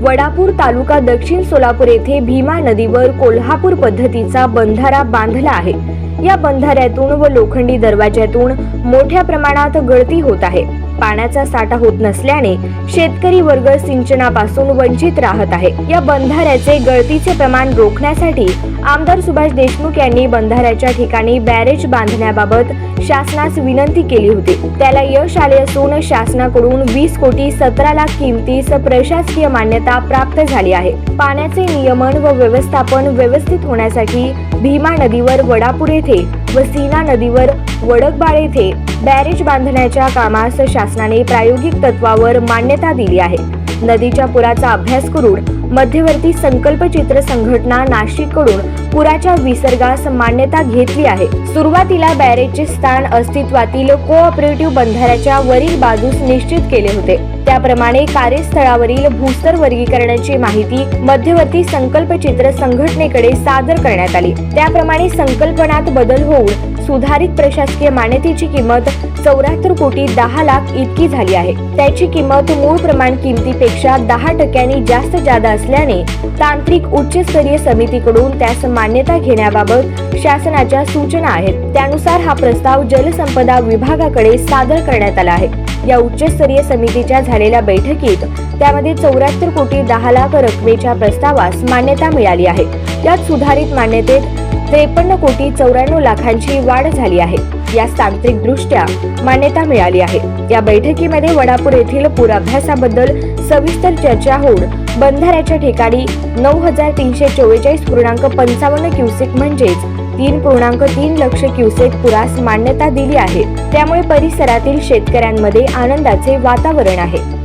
वडापूर तालुका दक्षिण सोलापूर येथे भीमा नदीवर कोल्हापूर पद्धतीचा बंधारा बांधला आहे. या बंधाऱ्यातून व लोखंडी दरवाज्यातून मोठ्या प्रमाणात गळती होत आहे. पाण्याचा साठा होत नसल्याने शेतकरी वर्ग सिंचनापासून वंचित राहत आहे. या बंधाऱ्याचे गळतीचे प्रमाण रोखण्यासाठी आमदार सुभाष देशमुख यांनी बंधाऱ्याच्या ठिकाणी बॅरेज बांधण्याबाबत शासनास विनंती केली होती. त्याला यश आले असून शासनाकडून वीस कोटी सतरा लाख किमतीस प्रशासकीय मान्यता प्राप्त झाली आहे. पाण्याचे नियमन व व्यवस्थापन व्यवस्थित होण्यासाठी भीमा नदीवर वडापूर येथे व सीना नदीवर वडकबाळ येथे बॅरेज बांधण्याच्या कामास शासनाने प्रायोगिक तत्वावर मान्यता दिली आहे. नदीच्या पुराचा अभ्यास करून मध्यवर्ती संकल्पचित्र संघटना नाशिककडून पुराच्या विसर्गास मान्यता घेतली आहे. सुरुवातीला बॅरेजचे स्थान अस्तित्वातील कोऑपरेटिव्ह बंधाऱ्याच्या वरील बाजूस निश्चित केले होते. त्याप्रमाणे कार्यस्थळावरील भूस्तर वर्गीकरणाची माहिती मध्यवर्ती संकल्पचित्र संघटनेकडे सादर करण्यात आली. त्याप्रमाणे संकल्पनात बदल होऊन सुधारित प्रशासकीय मान्यतेची किंमत चौऱ्याहत्तर कोटी दहा लाख इतकी झाली आहे. त्याची किंमत मूळ प्रमाण किमतीपेक्षा दहा टक्क्यांनी जास्त जादा असल्याने तांत्रिक उच्चस्तरीय समितीकडून त्यास मान्यता घेण्याबाबत शासनाच्या सूचना आहेत. त्यानुसार हा प्रस्ताव जलसंपदा विभागाकडे सादर करण्यात आला आहे. या उच्चस्तरीय समितीच्या झालेल्या बैठकीत त्यामध्ये चौऱ्याहत्तर कोटी दहा लाख रकमेच्या प्रस्तावास मान्यता मिळाली आहे. यात सुधारित मान्यतेत त्रेपन्न कोटी चौऱ्याण्णव लाखांची वाढ झाली आहे. यास तांत्रिकदृष्ट्या मान्यता मिळाली आहे. या बैठकीमध्ये वडापूर येथील पूराभ्यासाबद्दल सविस्तर चर्चा होऊन बंधाऱ्याच्या ठिकाणी नऊ हजार तीनशे चोवेचाळीस पूर्णांक पंचावन्न क्युसेक म्हणजेच तीन पूर्णांक तीन लक्ष क्युसेक पुरास मान्यता दिली आहे. त्यामुळे परिसरातील शेतकऱ्यांमध्ये आनंदाचे वातावरण आहे.